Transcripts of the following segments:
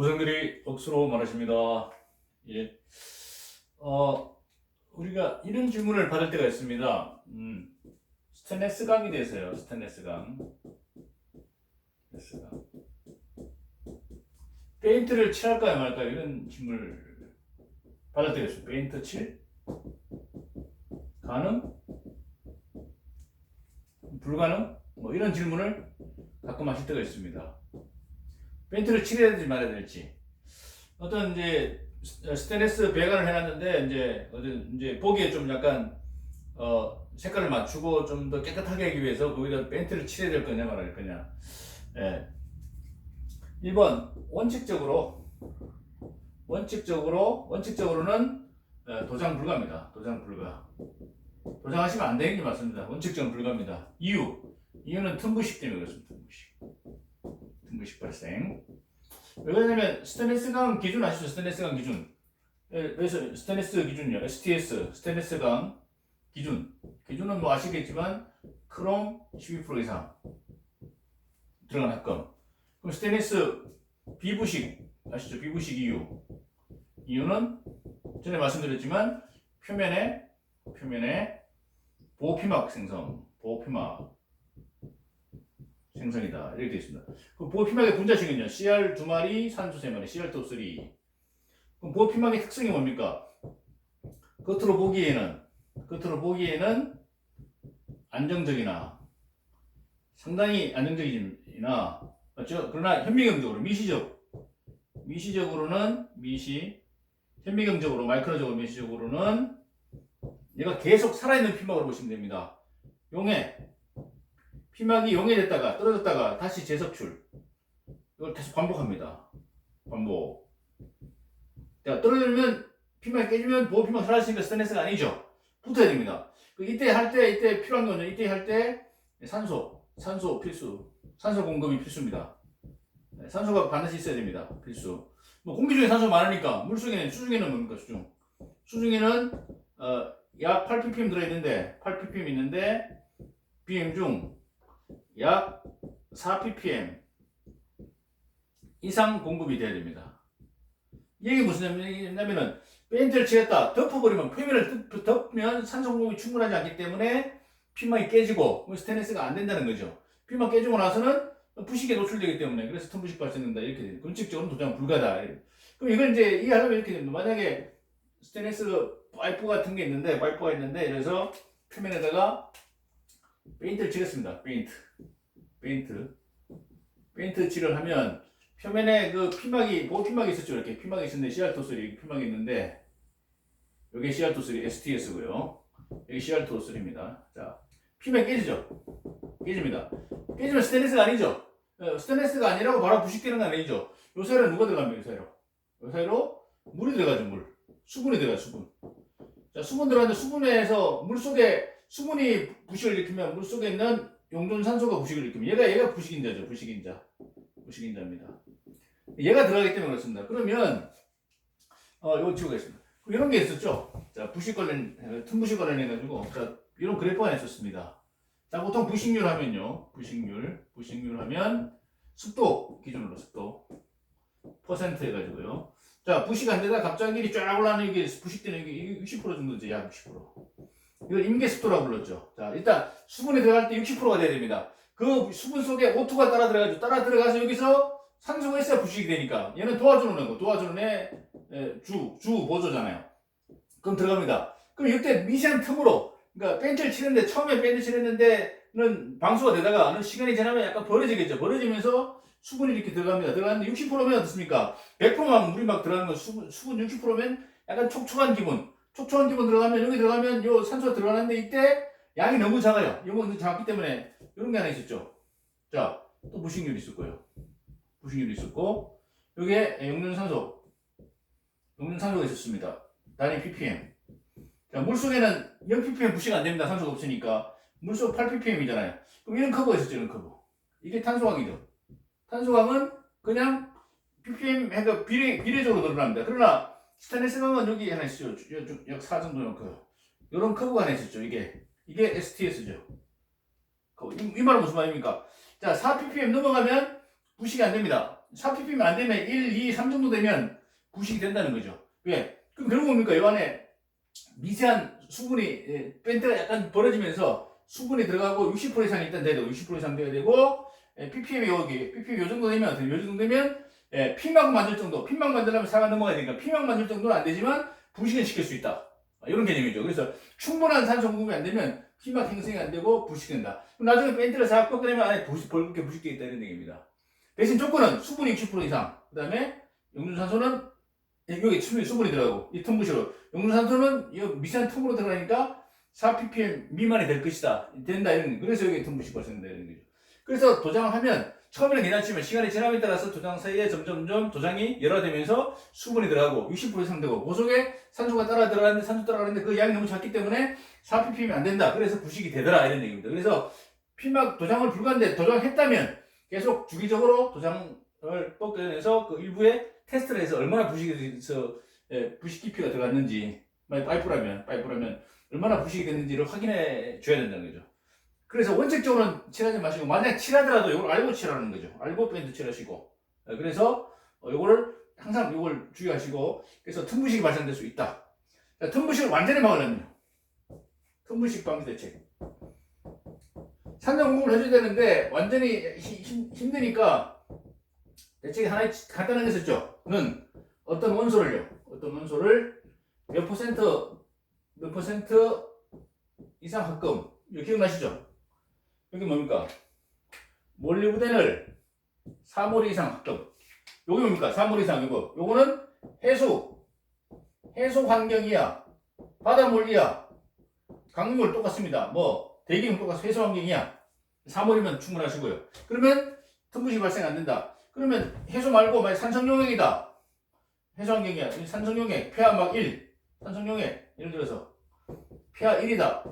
고생들이 억수로 많으십니다. 예. 어, 우리가 이런 질문을 받을 때가 있습니다. 음, 스테인레스 강에 대해서요. 스테인레스 강. 스테인레스 강. 페인트를 칠할까요, 말까요? 이런 질문을 받을 때가 있어요. 페인트 칠? 가능? 불가능? 뭐 이런 질문을 가끔 하실 때가 있습니다. 페인트를 칠해야 될지 말아야 될지. 어떤 이제 스- 스테인레스 배관을 해놨는데 이제 어떤 이제 보기에 좀 약간 어 색깔을 맞추고 좀 더 깨끗하게 하기 위해서 거기다 페인트를 칠해야 될 거냐 말아야 될 거냐. 예. 1번 원칙적으로 원칙적으로 원칙적으로는 예, 도장 불가입니다. 도장 불가. 도장하시면 안 되는 게 맞습니다. 원칙적으로 불가입니다. 이유 이유는 틈부식 때문에 그렇습니다. 틈부식. 틈부식 발생. 왜 그러냐면 스테인리스 강 기준 아시죠? 스테인리스 강 기준. 예, 그래서 스테인리스 기준이요. STS 스테인리스 강 기준. 기준은 뭐 아시겠지만 크롬 12% 이상 들어간 합금. 그럼 스테인리스 비부식 아시죠? 비부식 이유. 이유는 전에 말씀드렸지만 표면에 표면에 보호피막 생성, 보호피막 생성이다 이렇게 되어 있습니다. 그 보호피막의 분자식은요, CR 두 마리, 산소 세 마리, CR2 3. 그럼 보호피막의 특성이 뭡니까? 겉으로 보기에는 겉으로 보기에는 안정적이나 상당히 안정적이나 맞죠? 그러나 현미경적으로 미시적 미시적으로는 미시 현미경적으로 마이크로적으로 미시적으로는 얘가 계속 살아있는 피막으로 보시면 됩니다. 용해 피막이 용해됐다가 떨어졌다가 다시 재석출 이걸 계속 반복합니다. 반복. 자 떨어지면 피막이 깨지면 보호 피막 살아있으니까 스테인레스가 아니죠. 붙어야 됩니다. 그 이때 할 때 이때 필요한 거는 이때 할 때 산소 산소 필수 산소 공급이 필수입니다. 네, 산소가 반드시 있어야 됩니다. 필수. 뭐 공기 중에 산소 많으니까 물 속에는 수중에는 뭡니까 수중? 수중에는 어, 약 8ppm 들어있는데 8ppm 있는데 BM 중 약 4ppm 이상 공급이 돼야 됩니다. 이게 무슨 얘기냐면은 페인트를 칠했다 덮어버리면 표면을 덮- 덮으면 산소 공급이 충분하지 않기 때문에 피막이 깨지고 스테인리스가 안 된다는 거죠. 피막 깨지고 나서는 부식에 노출되기 때문에 그래서 틈부식 발생된다 이렇게 돼요. 원칙적으로 도장 불가다. 그럼 이걸 이제 이해하려면 이렇게 됩니다. 만약에 스테인리스 파이프 같은 게 있는데 파이프가 있는데 그래서 표면에다가 페인트를 칠했습니다. 페인트, 페인트, 페인트 칠을 하면 표면에 그 피막이 보호 피막이 있었죠. 이렇게 피막이 있었는데 CR2 피막이 있는데 여기 CR2 STS고요. 여기 CR2입니다. 자, 피막 깨지죠. 깨집니다. 깨지면 스테인리스가 아니죠. 어, 스테인리스가 아니라고 바로 부식되는 건 아니죠. 요 사이로 누가 들어갑니까? 요 사이로. 요 사이로 물이 들어가죠. 물. 수분이 들어가 수분. 자, 수분 들어가는데 수분에서 물 속에 수분이 부식을 일으키면 물 속에 있는 용존 산소가 부식을 일으키면 얘가 얘가 부식인자죠. 부식인자. 부식인자입니다. 얘가 들어가기 때문에 그렇습니다. 그러면 어 이거 지우가 있습니다. 이런 게 있었죠. 자, 부식 관련 어, 틈부식 관련해 가지고 자, 이런 그래프가 있었습니다. 자, 보통 부식률 하면요. 부식률, 부식률 하면 습도 기준으로 습도 퍼센트 해가지고요. 자, 부식 안 되다 갑자기 쫙 올라가는 이게 부식되는 게 이게 60% 정도 되죠. 약 60%. 이걸 임계습도라고 불렀죠. 자, 일단 수분이 들어갈 때 60%가 돼야 됩니다. 그 수분 속에 O2가 따라 들어가죠. 따라 들어가서 여기서 산소가 있어야 부식이 되니까 얘는 도와주는 거, 도와주는 애 에, 주, 주 보조잖아요. 그럼 들어갑니다. 그럼 이때 미세한 틈으로, 그러니까 펜트를 치는데 처음에 펜트 칠했는데는 방수가 되다가 시간이 지나면 약간 벌어지겠죠. 벌어지면서 수분이 이렇게 들어갑니다. 들어가는데 60%면 어떻습니까? 100%만 물이 막 들어가는 건 수분, 수분 60%면 약간 촉촉한 기분. 촉촉한 기분 들어가면 여기 들어가면 요 산소가 들어가는데 이때 양이 너무 작아요. 이거 너무 작기 때문에 이런 게 하나 있었죠. 자, 또 부식률이 있을 거예요. 부식률이 있었고 여기에 용륜산소 용륜산소가 있었습니다. 단위 ppm. 자, 물속에는 0ppm 부식 안 됩니다. 산소가 없으니까. 물속 8ppm이잖아요. 그럼 이런 커브가 있었죠. 이런 커브. 이게 탄소광이죠. 탄소광은 그냥 ppm 해가 비례, 비례적으로 늘어납니다. 그러나 스테인리스 강은 여기 하나 있어요. 약4 정도 넣고. 이런 커브가 하나 있었죠. 이게. 이게 STS죠. 이, 이 말은 무슨 말입니까? 자, 4ppm 넘어가면 부식이 안 됩니다. 4ppm 안 되면 1, 2, 3 정도 되면 부식이 된다는 거죠. 왜? 그럼 결국 뭡니까? 이 안에 미세한 수분이 예, 밴드가 약간 벌어지면서 수분이 들어가고 60% 이상 일단 돼야 되고 60% 이상 돼야 되고 예, ppm이 여기 ppm 요 정도 되면 요 정도 되면 예, 피막 만들 정도 피막 만들려면 사가 넘어가야 되니까 피막 만들 정도는 안 되지만 부식은 시킬 수 있다. 아, 이런 개념이죠. 그래서 충분한 산소 공급이 안 되면 피막 형성이 안 되고 부식된다. 나중에 밴드를 싹 꺾으려면 안에 부식, 벌겋게 부식되어 있다 이런 얘기입니다. 대신 조건은 수분이 60% 이상. 그 다음에 용준산소는 여기 수분이, 수분이 들어가고 이 텀부식으로. 용준산소는 이 미세한 텀으로 들어가니까 4ppm 미만이 될 것이다. 된다 이런 거. 그래서 여기 텀부식 발생된다 이런 거죠. 그래서 도장을 하면 처음에는 괜찮지만 시간이 지남에 따라서 도장 사이에 점점점 도장이 열화되면서 수분이 들어가고 60% 이상 되고 그 속에 산소가 따라 들어가는데 산소 따라가는데 그 양이 너무 작기 때문에 4ppm이 안 된다. 그래서 부식이 되더라. 이런 얘기입니다. 그래서 피막 도장을 불가한데 도장했다면 계속 주기적으로 도장을 뻗겨내서 그 일부에 테스트를 해서 얼마나 부식이 돼서 예, 부식 깊이가 들어갔는지 만약 파이프라면 파이프라면 얼마나 부식이 됐는지를 확인해 줘야 된다는 거죠. 그래서 원칙적으로는 칠하지 마시고 만약 칠하더라도 이걸 알고 칠하는 거죠. 알고 밴드 칠하시고 예, 그래서 어, 이거를 항상 이걸 주의하시고 그래서 틈부식이 발생될 수 있다. 자, 틈부식을 완전히 막으려면 틈부식 방지 대책. 산정 공급을 해줘야 되는데 완전히 힘, 힘- 힘드니까 대책이 하나 간단한 게 있었죠. 는 어떤 원소를요. 어떤 원소를 몇 퍼센트 몇 퍼센트 이상 합금 이거 기억나시죠? 여기 뭡니까? 몰리브덴을 4몰 이상 합금 요게 뭡니까? 4몰 이상 이거 요거는 해수 해수 환경이야 바닷물 이야 강물 똑같습니다. 뭐 대기는 똑같아 해수 환경이야 3몰이면 충분하시고요. 그러면 틈부식 발생 안 된다. 그러면 해수 말고 만약 산성용액이다. 해수 환경이야. 이 산성용액 폐하 막 1. 산성용액 예를 들어서 폐하 1이다.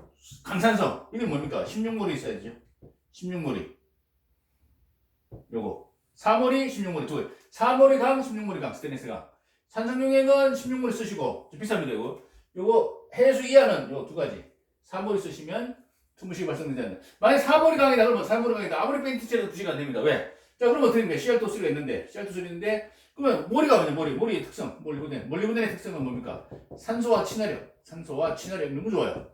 강산성. 이게 뭡니까? 16몰이 있어야죠. 16몰이. 요거. 4몰이 16몰이 두 개. 4몰이 강, 16몰이 강, 스테인리스 강. 산성용액은 16몰이 쓰시고 좀 비쌉니다. 이거. 요거 해수 이하는 요 두 가지. 4몰이 쓰시면 틈부식이 발생되지 않는다. 만약 4몰이 강이다 그러면 4몰이 강이다. 아무리 벤티체라도 부식이 안 됩니다. 왜? 자, 그러면 어떻게 됩니까? CR2 있는데, CR2 있는데, 그러면 머리가 뭐냐, 머리. 머리의 특성, 몰리브덴. 몰리브덴의 특성은 뭡니까? 산소와 친화력. 산소와 친화력이 너무 좋아요.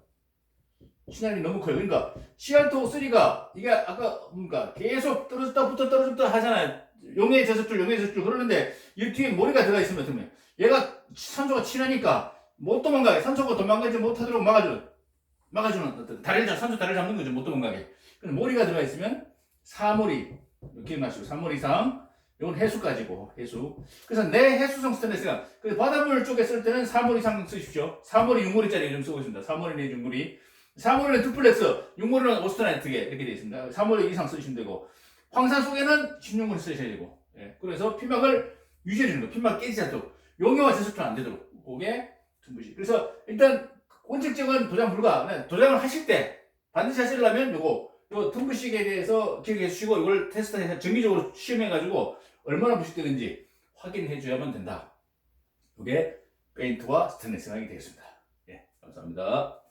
친화력이 너무 커요. 그러니까, CR2, 이게 아까 뭡니까? 계속 떨어졌다 붙어 떨어졌다 하잖아요. 용해 제습줄, 용해 제습줄. 그러는데, 이 뒤에 머리가 들어가 있으면 해요? 얘가 산소가 친하니까 못 도망가게, 산소가 도망가지 못하도록 막아주는, 막아주는, 어떤 다리를 잡, 산소 다리를 잡는 거죠. 못 도망가게. 근데 머리가 들어가 있으면, 사머리, 기억나시고 3월 이상 이건 해수까지고 해수 그래서 내 해수성 스테인리스가 그래서 바닷물 쪽에 쓸 때는 3월 이상 쓰십시오 3월이 6월짜리 좀 쓰고 있습니다 3월이 내 6월이 3월은 두플렉스 6월은 오스트라이트게 이렇게 되어 있습니다 3월 이상 쓰시면 되고 황산 속에는 16월 쓰셔야 되고 예. 그래서 피막을 유지해 주는 거 피막 깨지지 않도록 용해와 제습도 안 되도록 그게 tum부식 그래서 일단 원칙적은 도장 불가 네, 도장을 하실 때 반드시 하시려면 요거 요 tum부식에 대해서 기억해 주시고 이걸 테스트해서 정기적으로 시험해 가지고 얼마나 부식되는지 확인해 줘야만 된다. 이게 페인트와 스테인리스 강이 되겠습니다. 예, 감사합니다.